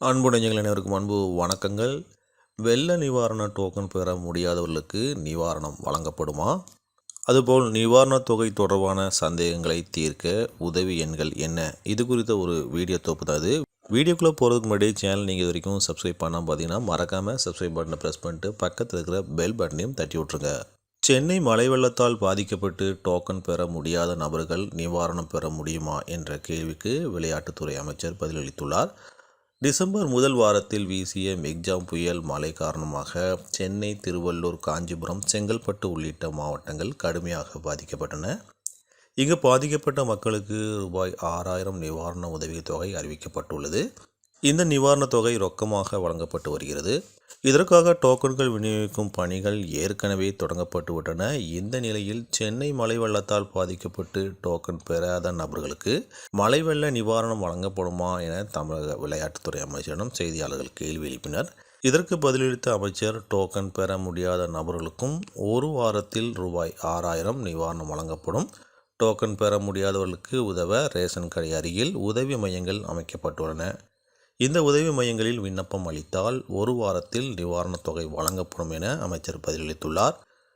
அன்புடைஞ்சங்கள் அனைவருக்கும் அன்பு வணக்கங்கள். வெள்ள நிவாரண டோக்கன் பெற முடியாதவர்களுக்கு நிவாரணம் வழங்கப்படுமா? அதுபோல் நிவாரணத் தொகை தொடர்பான சந்தேகங்களை தீர்க்க உதவி எண்கள் என்ன? இது குறித்த ஒரு வீடியோ தொகுப்பு தான் இது. வீடியோக்குள்ளே போகிறதுக்கு முன்னாடி சேனல் நீங்கள் இது வரைக்கும் சப்ஸ்கிரைப் பண்ணால் பார்த்தீங்கன்னா மறக்காமல் சப்ஸ்கிரைப் பட்டனை ப்ரெஸ் பண்ணிட்டு பக்கத்தில் இருக்கிற பெல் பட்டனையும் தட்டி விட்ருங்க சென்னை மழை வெள்ளத்தால் பாதிக்கப்பட்டு டோக்கன் பெற முடியாத நபர்கள் நிவாரணம் பெற முடியுமா என்ற கேள்விக்கு விளையாட்டுத்துறை அமைச்சர் பதிலளித்துள்ளார். டிசம்பர் முதல் வாரத்தில் வீசிய மெக்ஜாம் புயல் மழை காரணமாக சென்னை திருவள்ளூர் காஞ்சிபுரம் செங்கல்பட்டு உள்ளிட்ட மாவட்டங்கள் கடுமையாக பாதிக்கப்பட்டன. இங்கு பாதிக்கப்பட்ட மக்களுக்கு ரூபாய் ஆறாயிரம் நிவாரண உதவித் தொகை அறிவிக்கப்பட்டுள்ளது. இந்த நிவாரணத் தொகை ரொக்கமாக வழங்கப்பட்டு வருகிறது. இதற்காக டோக்கன்கள் விநியோகிக்கும் பணிகள் ஏற்கனவே தொடங்கப்பட்டு விட்டன. இந்த நிலையில் சென்னை மழை வெள்ளத்தால் பாதிக்கப்பட்டு டோக்கன் பெறாத நபர்களுக்கு மழை வெள்ள நிவாரணம் வழங்கப்படுமா என தமிழக விளையாட்டுத்துறை அமைச்சரிடம் செய்தியாளர்கள் கேள்வி எழுப்பினர். இதற்கு பதிலளித்த அமைச்சர் டோக்கன் பெற முடியாத நபர்களுக்கும் ஒரு வாரத்தில் ரூபாய் ஆறாயிரம் நிவாரணம் வழங்கப்படும். டோக்கன் பெற முடியாதவர்களுக்கு உதவ ரேஷன் கடை அருகில் உதவி மையங்கள் அமைக்கப்பட்டுள்ளன. இந்த உதவி மையங்களில் விண்ணப்பம் அளித்தால் ஒரு வாரத்தில் நிவாரணத் தொகை வழங்கப்படும் என அமைச்சர் பதிலளித்துள்ளார்.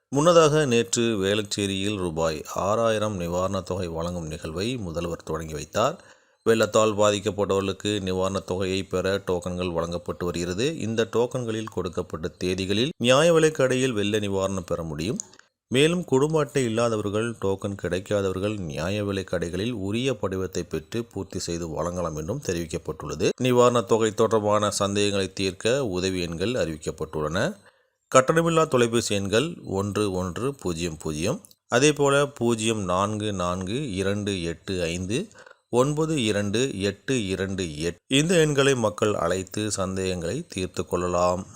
முன்னதாக நேற்று வேளச்சேரியில் ரூபாய் ஆறாயிரம் நிவாரணத் தொகை வழங்கும் நிகழ்வை முதல்வர் தொடங்கி வைத்தார். வெள்ளத்தால் பாதிக்கப்பட்டவர்களுக்கு நிவாரணத் தொகையை பெற டோக்கன்கள் வழங்கப்பட்டு வருகிறது. இந்த டோக்கன்களில் கொடுக்கப்பட்ட தேதிகளில் நியாய விலைக்கடையில் வெள்ள நிவாரணம் பெற முடியும். மேலும் குடும்ப அட்டை இல்லாதவர்கள் டோக்கன் கிடைக்காதவர்கள் நியாய விலைக் கடைகளில் உரிய படிவத்தை பெற்று பூர்த்தி செய்து வழங்கலாம் என்றும் தெரிவிக்கப்பட்டுள்ளது. நிவாரணத் தொகை தொடர்பான சந்தேகங்களை தீர்க்க உதவி எண்கள் அறிவிக்கப்பட்டுள்ளன. கட்டணமில்லா தொலைபேசி எண்கள் ஒன்று ஒன்று பூஜ்ஜியம் பூஜ்ஜியம் அதேபோல பூஜ்ஜியம் நான்கு நான்கு இரண்டு எட்டு ஐந்து ஒன்பது இரண்டு எட்டு இரண்டு எட் இந்த எண்களை மக்கள் அழைத்து சந்தேகங்களை தீர்த்து கொள்ளலாம்.